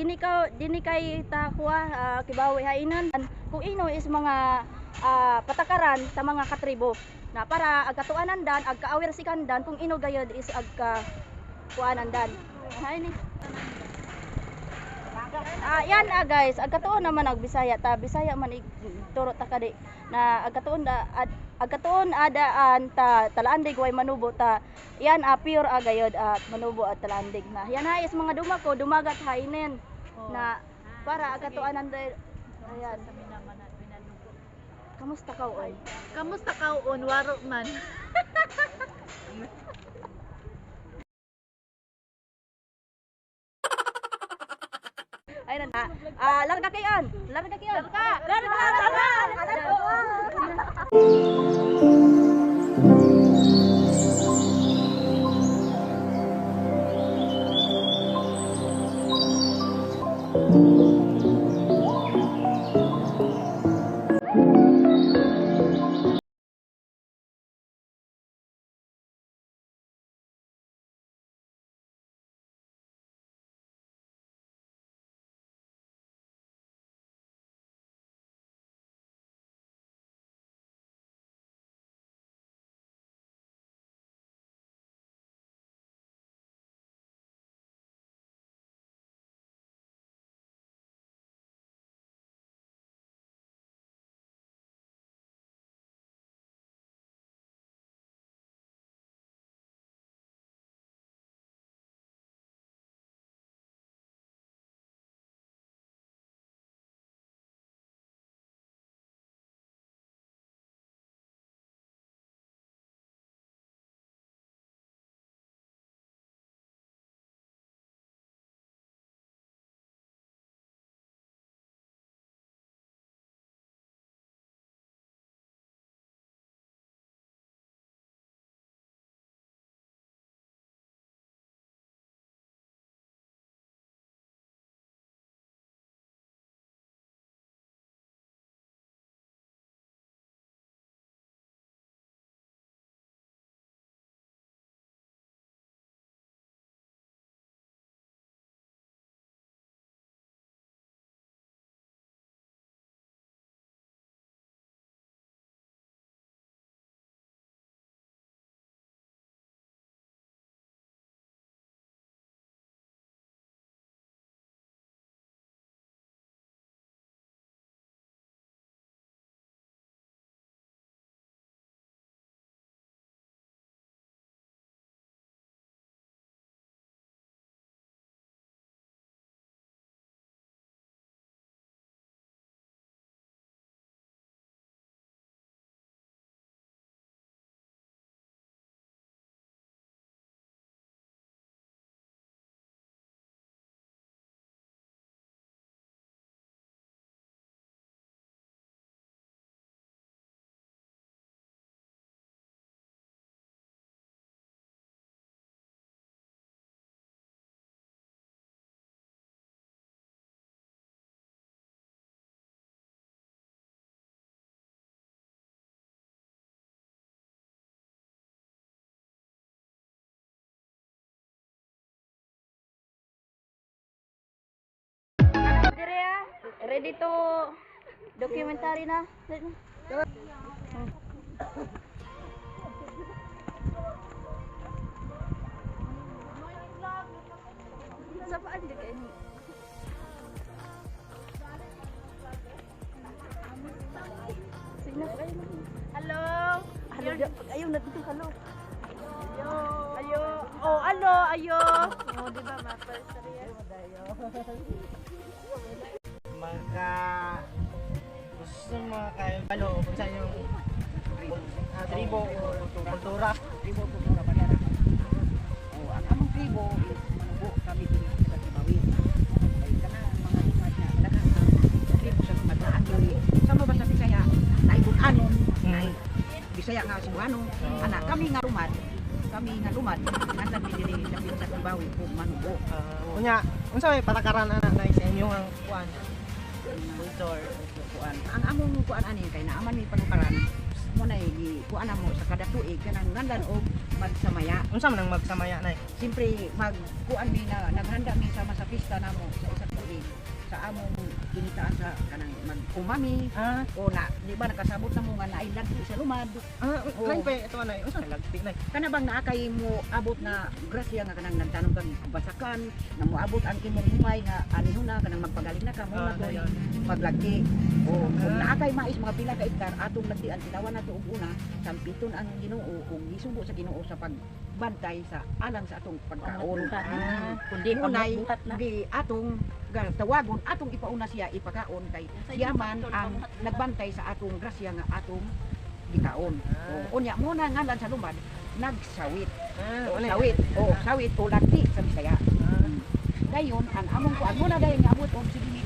Dini ka dini kay takwa uh, kibawi hainan. Kung ino is mga ah, patakaran sa mga katribo na para agkatuanan dan agka-aware si kandan kung ino gayod is agka kuanan dan. Hay ni. Ah, yan ah, guys, agkatuon naman ag Bisaya ta. Bisaya man ig turo ta kadi na agkatuon da ad, agkatuon adaan ta talaandig way manubo ta. Yan ah, pure ah, gayod at manubo at talaandig na. Yan ha is mga dumako dumagat hainen na para agkatuanan da ayan. Kamusta ka oy? Kamusta ka on waro man? Ay na. Ah, larga kayon. Larga kayon. Larga. Larga. Larga. Dire Ready to documentary na. Sa paan di kayo? Hello. Halo, ayaw na dito halo. Ayo. Ayo. Oh, ano, ayo. Oh, di ba ma first Magka gusto mga kayo ano kung saan yung uh, tribo o kultura. tribo po sa Banera. O, ang among tribo is manubo kami din sa Tibawi. Ay kana mga lumad na ang tribo sa Madaan diri. Sa mo ba sa Bisaya? Naibunanon, nay Bisaya nga Cebuano. Ana kami nga lumad, kami nga lumad, natan mi diri sa sa Tibawi po manubo. Uh, unya, unsa may patakaran ana na sa inyo ang kuan? Kultur. Kuan. Ang among kuan ani kay naaman mi panukaran mo na gi kuana mo sa kada tuig kanang nganlan og magsamaya. Unsa man ang magsamaya nay? Siyempre mag kuan mi na naghanda mi sama sa pista namo sa isang tuig sa among ginitaan sa kanang mag-umami Ah, o na di ba nakasabot na mo nga naay lagti sa lumad ah, Oo. nay pa ito nay. Unsa lagti nay? kana bang naakay mo abot na grasya nga kanang nagtanong kang basakan na mo abot ang imong humay nga aniho na kanang magpagaling na ka mo na Ah, doy dayon. paglagti o kung Ah. naakay mais mga pila ka ikar atong lagtian tinawan nato og una sampiton ang Ginoo kung gisugo sa Ginoo sa pagbantay sa alang sa atong pagkaon Ah. Kundi Unay, na. di atong tawagon atong ipauna siya ipakaon kay siya man ang nagbantay sa atong grasya nga atong gikaon. Ah. O, unya mo na ngalan sa lumad nagsawit. Ah, O, sawit. O sawit o lagti sa Bisaya. Ah, Dayon ang among kuan mo na dayon nga abot og sige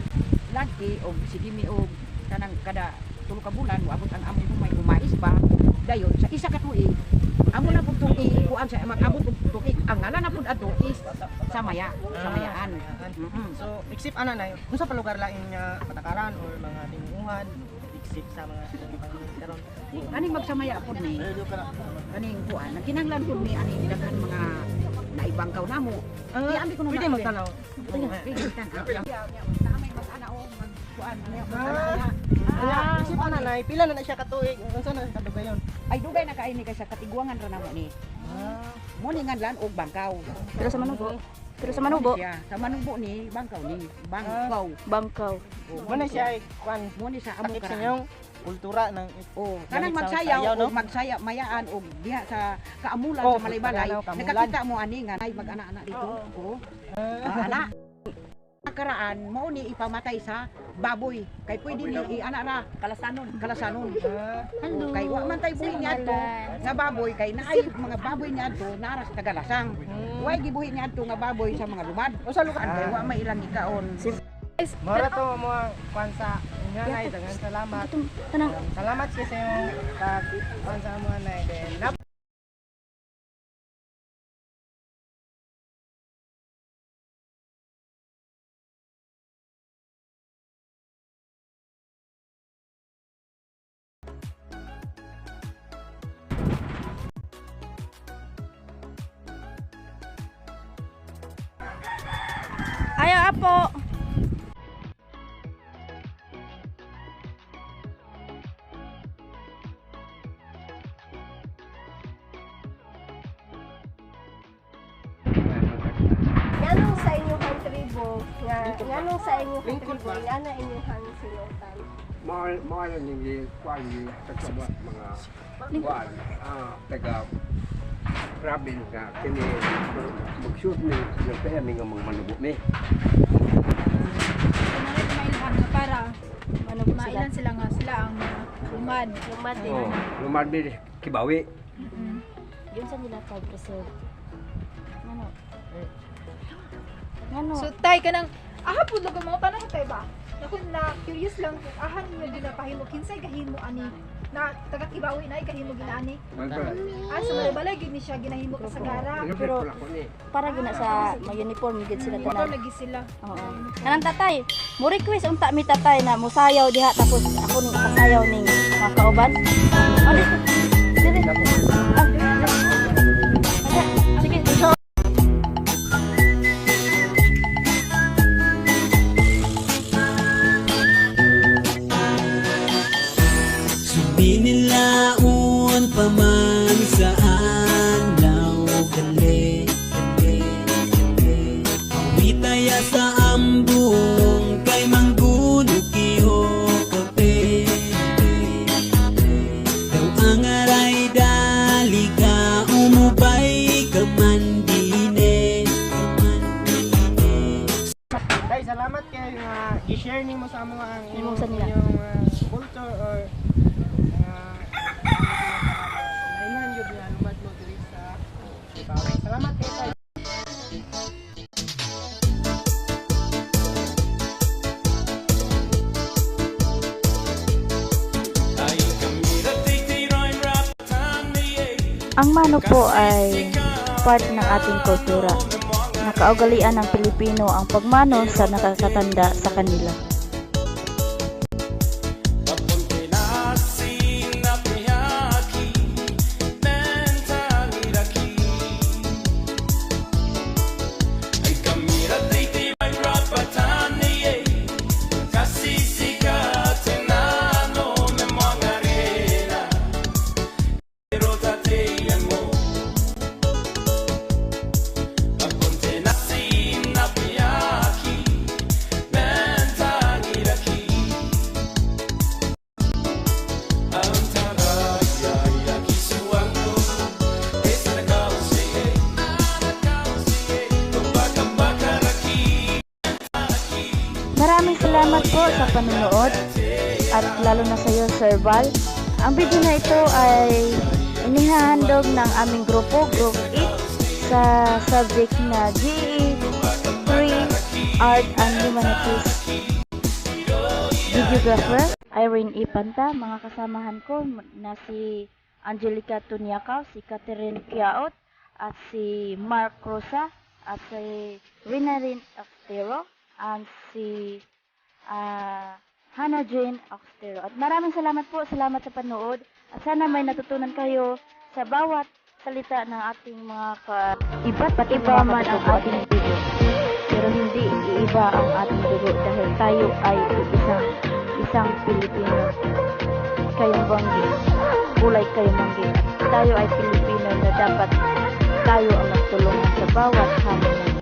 lagti og sige mi og kanang kada tulo ka bulan moabot ang among humay umais ba dayon sa isa ka tuig amo na pud tuig kuan sa mag-abot og tuig ang ngalan na pud ato is samaya samayaan samayaan. Mhm. So, except ana nay, unsa pa lugar lain nga patakaran or mga tinguhan except sa mga karon. Kaning magsamaya pud ni. Kaning kuan, nagkinahanglan pud ni ani daghan mga naibangkaw namo. Di Ah, ambi ko na pwede na- magtanaw. Pwede tan. Namay mag-ana o mag-kuan ano Ah. Ah, isip ana nay, pila na na siya katuig. Unsa na kadugayon? Ay dugay na kaini kay sa katiguangan ra namo ni. Ah, Mo ni nganlan og bangkaw. Pero sa manubo. Pero sa manubo, Siya, sa manubo ni bangkaw ni bangkaw. bangkaw. O, mo na siya kwan Mo ni sa karaan. inyong kultura ng Oh, kanang magsayaw sayaw, no? magsaya mayaan og diha sa kaamulan Oh, sa Malaybalay. Nakakita mo ani nga ay mag-ana-ana dito. Oh. Ah, Ah, ana. Nakaraan mao ni ipamatay sa baboy. Kay pwede ni iana ra kalasanon, kalasanon. ah, Oh, kay wa man tay buhi niya to nga baboy kay naay mga baboy niya to naras tagalasang. hmm. Way gibuhi niya to nga baboy sa mga lumad. Unsa lugar? Kay wa may ilang ikaon. Mara to mo kwan sa inyo nay, daghang salamat. Salamat kayo sa yung pag sa mga nay. Ayaw apo. Nganong sa inyong tribo, nga nganong sa inyong tribo, yana inyong sinutan. Mahal, mahal ni kuan ni kasabot mga kuan ah taga Rabin ka kini mag-shoot ni ng kaya ni nga mga manubo nga para Manubo sila. mailan sila nga sila ang mga umad. Lumati Oh, lumad ni kibawi. Yun sa nila tag preserve. Ngano? Ngano? So tay kanang aha pud lugo mo tanong tay ba? Ako na curious lang kung aha ninyo ginapahimo kinsay gahimo ani na taga kibawi na ginaani. Magpala. Ah sa balay gid ni siya ginahimo ka sa gara. Pero ni. para gina sa may uniform gid sila Motor tanan. lagi sila. Oo. Kanang tatay, mo request unta mi tatay na musayaw diha tapos ako ning pasayaw ning mga kauban. Ano? Sa mga ang Nimo sa nila. inyong uh, culture or uh, mainhan yun na lumad mo diri sa. Salamat tayo. Ang mano po ay part ng ating kultura. Nakaugalian ng Pilipino ang pagmano sa nakakatanda sa kanila. Salamat po sa panonood at lalo na sa iyo, Sir Val. Ang video na ito ay inihahandog ng aming grupo, Group 8, sa subject na GE 3 Art and Humanities Videographer, Irene Ipanta, mga kasamahan ko na si Angelica Tunyakaw, si Catherine Kiaot, at si Mark Rosa, at si Rinarin Oxtero, at si ah, Hannah Jane Oxtero. At maraming salamat po, salamat sa panood. At sana may natutunan kayo sa bawat salita ng ating mga ka... Iba't iba man ang ating dugo. Pero hindi iiba ang ating dugo dahil tayo ay isang isang Pilipino. Kayong banggi. Kulay kayong banggi. Tayo ay Pilipino na dapat tayo ang magtulungan sa bawat hamon